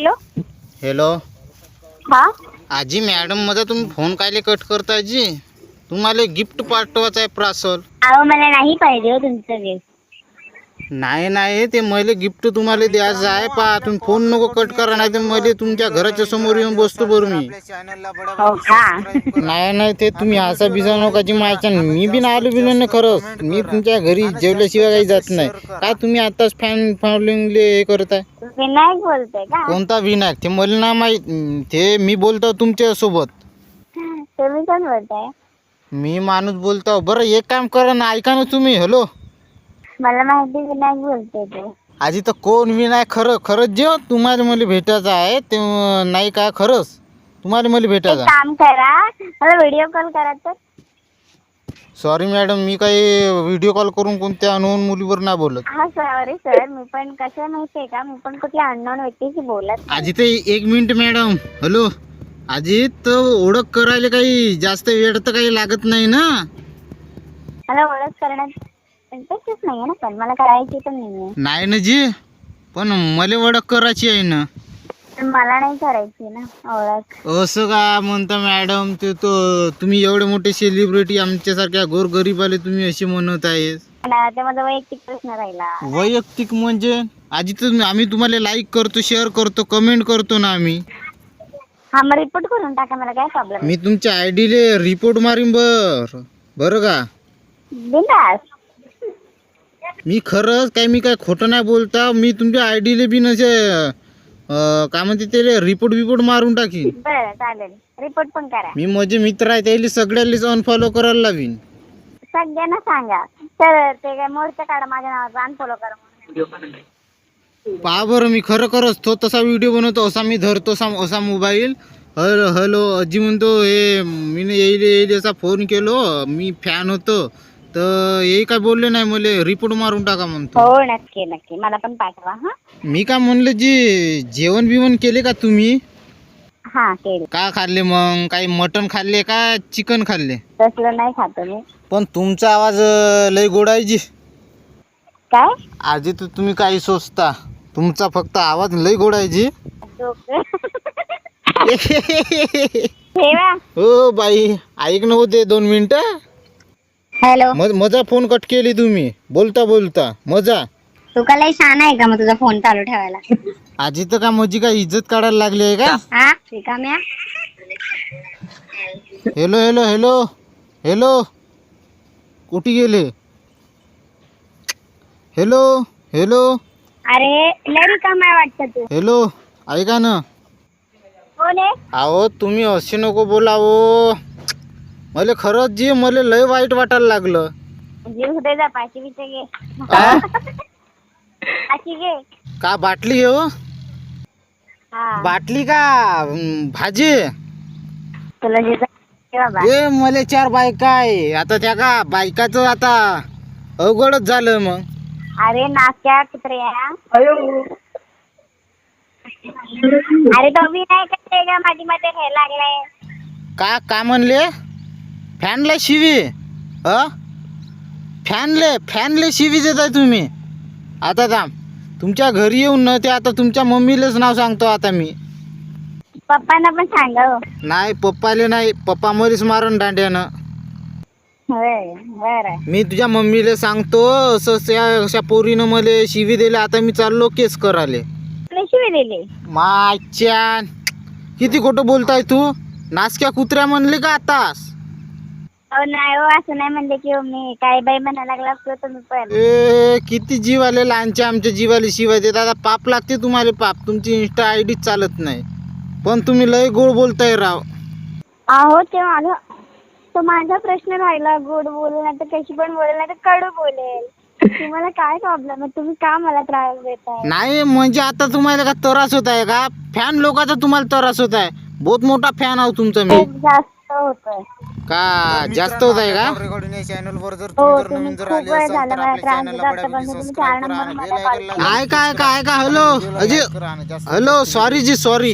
Hello hello हा? आजी मॅडममध्ये तुम्ही फोन कायले कट करताय जी तुम्हाला गिफ्ट पाठवायचं आहे प्रासल अहो मला नाही पाहिजे हो तुमचं गिफ्ट नाही नाही ते मला गिफ्ट तुम्हाला द्यायचं आहे. पा तुम्ही फोन नको कट करा नाही तर मला तुमच्या घराच्या समोर येऊन बसतो बरं मी. हो का? नाही नाही ते तुम्ही असा बिजा नकाची मायच्या मी बी नाही आलो बिलो नाही खरंच. मी तुमच्या घरी जेवल्याशिवाय काही जात नाही. काय तुम्ही आताच फॅन फॉलोइंगले हे करताय? विनायक का? कोणता विनायक? ते मला ना माहीत. ते मी बोलतो तुमच्यासोबत तुम्ही कोण बोलताय? मी माणूस बोलतो. बरं एक काम करा ना ऐका ना तुम्ही. हॅलो मला माहिती विनायक बोलतोय ते. आजी तर कोण विनायक खरं खरंच जे तुम्हाला मला भेटायचं आहे ते नाही का खरंच? तुम्हाला मला एक भेटायचं. काम करा मला व्हिडिओ कॉल करा तर. सॉरी मॅडम मी काही व्हिडिओ कॉल करून कोणत्या अनोन मुलीवर नाही बोलत. हा सॉरी सर मी पण कसं आहे माहितीये का मी पण कुठल्या अननोन व्यक्तीशी बोलत नाही. आजी ते एक मिनिट मॅडम हॅलो आजी तर ओळख करायला काही जास्त वेळ तर काही लागत नाही ना? मला ओळख करण्यात इंटरेस्टच नाहीये ना पण मला करायची पण नाहीये. नाही ना जी पण मला ओळख करायची आहे ना. पण मला नाही करायची ना ओळख. असं का म्हणता मॅडम ते तो तुम्ही एवढे मोठे सेलिब्रिटी आमच्यासारख्या गोरगरीबाले तुम्ही असे म्हणत आहे पण ते माझा वैयक्तिक प्रश्न राहिला. वैयक्तिक म्हणजे? आजी तर आम्ही तुम्हाला लाईक करतो शेअर करतो कमेंट करतो ना आम्ही. हा मग रिपोर्ट करून टाका मला काय प्रॉब्लेम मी तुमच्या आय डीले रिपोर्ट मारीन बर. बरं का? बिंदास. मी खरंच काय मी काय खोटं नाही बोलता मी तुमच्या आय डीले बी नसे अं, काय म्हणते त्याला रिपोर्ट बिपोर्ट मारून टाकीन. बरं चालेल. रिपोर्ट पण करा. मी माझे मित्र आहे त्याला सगळ्यालाच अनफॉलो करायला लावीन. सगळ्यांना सांगा. तर ते काय मोर्चा काढा माझ्या नावाचा अनफॉलो करा म्हणून. पहा बरं मी खरं खरंच तो तसा व्हिडिओ बनवतो असा मी धरतो असा असा मोबाईल हॅलो हॅलो अजी म्हणतो हे मी येईल येईल असा फोन केलो मी फॅन होतो. तर हे काय बोलले नाही मला रिपोर्ट मारून टाका म्हणतो. हो नक्की नक्की. मला पण पाठवा हा. मी काय म्हणलं जी जेवण बिवण केले का तुम्ही? हा केली. का खाल्ले मग? काही मटन खाल्ले का चिकन खाल्ले? तसलं नाही खातो मी. पण तुमचा आवाज अं, लय गोड आहे जी. काय? आजी तर तुम्ही काही सोचता तुमचा फक्त आवाज लय गोड आहे जी. डोकं. ठेवा. हो बाई. ऐक न होते दोन मिनिटं. हॅलो. मज मजा फोन कट केली तुम्ही. बोलता बोलता. मजा. तू का लई छान आहे का मग तुझा फोन चालू ठेवायला? आजी तर का माझी काय इज्जत काढायला लागली आहे का? हा? रिकाम्या? Hello hello hello. हॅलो. कुठे गेले? Hello hello. अरे लय रिकाम्या वाटतं तू. हॅलो. ऐका ना. कोण आहे? अहो तुम्ही असे नको बोलावो. मला खरंच जी मला लय वाईट वाटायला लागलं. जीव जा घे आ? घे. का बाटली आहे हो? हा. बाटली का? अं, भाजी? तुला जे घे बाबा. ए मले चार बायका आहे. आता त्या का बायकाचं आता अवघडच झालं मग. अरे नाक्या कुत्र्या. अरे तो मी नाही करते का? माझी मध्ये हे लागलाय. का का म्हणले? फॅनला शिवी अ फॅनले फॅनले शिवी देताय तुम्ही आता थांब तुमच्या घरी येऊन न ते आता तुमच्या मम्मीलाच नाव सांगतो आता मी पप्पांना पण सांगा हो. नाही पप्पाले नाही पप्पा मरीच मारण दांड्यानं होय बरं. मी तुझ्या मम्मीला सांगतो असं त्या अशा पोरीनं मला शिवी दिले आता मी चाललो केस कराले तुला शिवी दिली? माच्यान किती खोटं बोलताय तू? नासक्या कुत्र्या म्हणले का आतास? अहो नाही हो असं नाही म्हणले की हो मी काय बाई म्हणायला लागला असतो तुम्ही पण. ए किती जीवाले लहानचे आमच्या जीवाले शिवाय देत. आता पाप लागते तुम्हाला पाप. तुमची इंस्टा आय डी चालत नाही. पण तुम्ही लय गोड बोलताय राव. अहो ते माझा तो माझा प्रश्न राहिला. गोड बोलेल नाही तर कशी पण बोलेल नाही तर कडू बोलेल. तुम्हाला काय प्रॉब्लेम आहे? तुम्ही का मला त्रास देताय? नाही म्हणजे आता तुम्हाला का त्रास होत आहे का? फॅन लोकांचा तुम्हाला त्रास होत आहे. बहुत मोठा फॅन आहो तुमचा मी. खूप जास्त होतोय. का? जास्त होत आहे का? हो तुम्ही खूप वेळ झाला मला त्रास देता आतापर्यंत तुम्ही चार नंबर मला कॉल. ऐका ऐका ऐका hello Ajay hello sorry ji sorry